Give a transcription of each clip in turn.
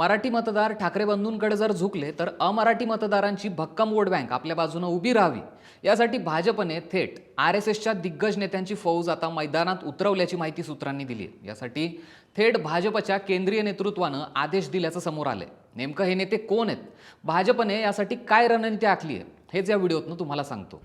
मराठी मतदार ठाकरे बंधूंकडे जर झुकले तर अमराठी मतदारांची भक्कम वोट बँक आपल्या बाजूनं उभी राहावी. यासाठी भाजपने थेट आर एस एसच्या दिग्गज नेत्यांची फौज आता मैदानात उतरवल्याची माहिती सूत्रांनी दिली यासाठी थेट भाजपच्या केंद्रीय नेतृत्वानं आदेश दिल्याचं समोर आलंय. नेमकं हे नेते कोण आहेत? भाजपने यासाठी काय रणनीती आखली आहे? हेच या व्हिडिओतनं तुम्हाला सांगतो.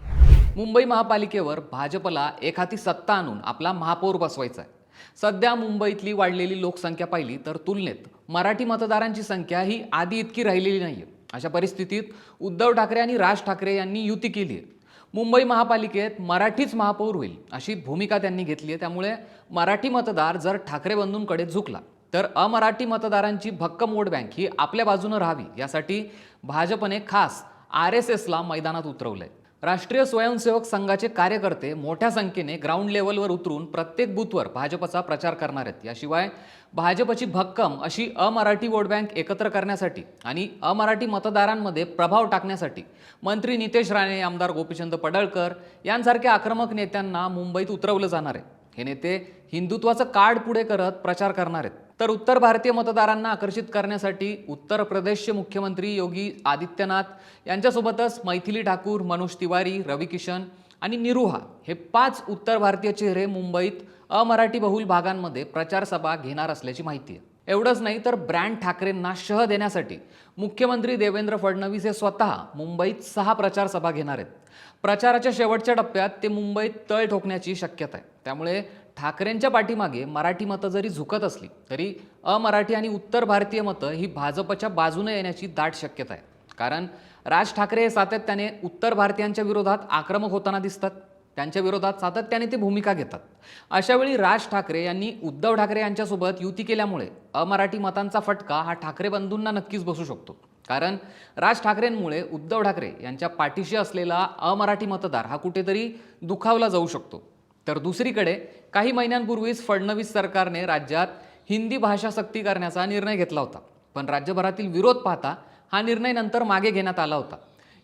मुंबई महापालिकेवर भाजपला एखादी सत्ता आणून आपला महापौर बसवायचा आहे. सध्या मुंबईतली वाढलेली लोकसंख्या पाहिली तर तुलनेत मराठी मतदारांची संख्या ही आधी इतकी राहिलेली नाहीये. अशा परिस्थितीत उद्धव ठाकरे आणि राज ठाकरे यांनी युती केली आहे मुंबई महापालिकेत मराठीच महापौर होईल अशी भूमिका त्यांनी घेतली आहे त्यामुळे मराठी मतदार जर ठाकरे बंधूंकडे झुकला तर अमराठी मतदारांची भक्कम वोट बँक ही आपल्या बाजूनं राहावी यासाठी भाजपने खास आर एस एसला मैदानात उतरवलंय. राष्ट्रीय स्वयंसेवक संघाचे कार्यकर्ते मोठ्या संख्येने ग्राउंड लेवलवर उतरून प्रत्येक बूथवर भाजपचा प्रचार करणार आहेत. याशिवाय भाजपची भक्कम अशी अमराठी वोट बँक एकत्र करण्यासाठी आणि अमराठी मतदारांमध्ये प्रभाव टाकण्यासाठी मंत्री नितेश राणे आमदार गोपीचंद पडळकर यांसारख्या आक्रमक नेत्यांना मुंबईत उतरवलं जाणार आहे. हे नेते हिंदुत्वाचं कार्ड पुढे करत प्रचार करणार आहेत. तर उत्तर भारतीय मतदारांना आकर्षित करण्यासाठी उत्तर प्रदेशचे मुख्यमंत्री योगी आदित्यनाथ यांच्यासोबतच मैथिली ठाकूर मनोज तिवारी रवी किशन आणि निरुहा हे पाच उत्तर भारतीय चेहरे मुंबईत अमराठी बहुल भागांमध्ये प्रचार सभा घेणार असल्याची माहिती आहे. एवढंच नाही तर ब्रँड ठाकरेंना शह देण्यासाठी मुख्यमंत्री देवेंद्र फडणवीस हे स्वतः मुंबईत सहा प्रचार सभा घेणार आहेत. प्रचाराच्या शेवटच्या टप्प्यात ते मुंबईत तळ ठोकण्याची शक्यता आहे. त्यामुळे ठाकरेंच्या पाठीमागे मराठी मतं जरी झुकत असली तरी अमराठी आणि उत्तर भारतीय मतं ही भाजपच्या बाजूने येण्याची दाट शक्यता आहे. कारण राज ठाकरे हे सातत्याने उत्तर भारतीयांच्या विरोधात आक्रमक होताना दिसतात. त्यांच्या विरोधात सातत्याने ते भूमिका घेतात. अशावेळी राज ठाकरे यांनी उद्धव ठाकरे यांच्यासोबत युती केल्यामुळे अमराठी मतांचा फटका हा ठाकरे बंधूंना नक्कीच बसू शकतो. कारण राज ठाकरेंमुळे उद्धव ठाकरे यांच्या पाठीशी असलेला अमराठी मतदार हा कुठेतरी दुखावला जाऊ शकतो. तर दुसरीकडे काही महिन्यांपूर्वीच फडणवीस सरकारने राज्यात हिंदी भाषा सक्ती करण्याचा निर्णय घेतला होता. पण राज्यभरातील विरोध पाहता हा निर्णय नंतर मागे घेण्यात आला होता.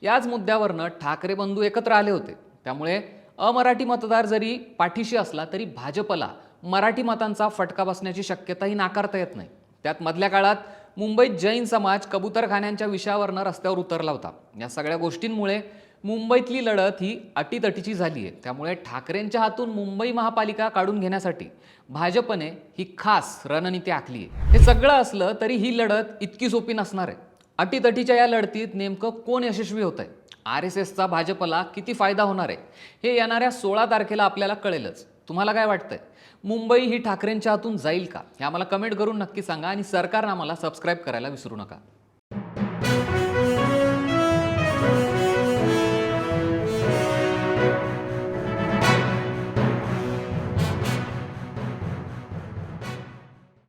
याच मुद्द्यावरनं ठाकरे बंधू एकत्र आले होते. त्यामुळे अमराठी मतदार जरी पाठीशी असला तरी भाजपला मराठी मतांचा फटका बसण्याची शक्यताही नाकारता येत नाही. त्यात मधल्या काळात मुंबईत जैन समाज कबूतरखान्यांच्या विषयावरनं रस्त्यावर उतरला होता. या सगळ्या गोष्टींमुळे मुंबईतली लढत ही अटीतटीची झाली आहे त्यामुळे ठाकरेंच्या हातून मुंबई महापालिका काढून घेण्यासाठी भाजपने ही खास रणनीती आखली आहे हे सगळं असलं तरी ही लढत इतकी सोपी नसणार आहे. अटीतटीच्या या लढतीत नेमकं कोण यशस्वी होत आहे आर एस एसचा भाजपला किती फायदा होणार आहे? हे येणाऱ्या सोळा तारखेला आपल्याला कळेलच. तुम्हाला काय वाटतंय? मुंबई ही ठाकरेंच्या हातून जाईल का? हे आम्हाला कमेंट करून नक्की सांगा आणि सरकारनं आम्हाला सबस्क्राईब करायला विसरू नका.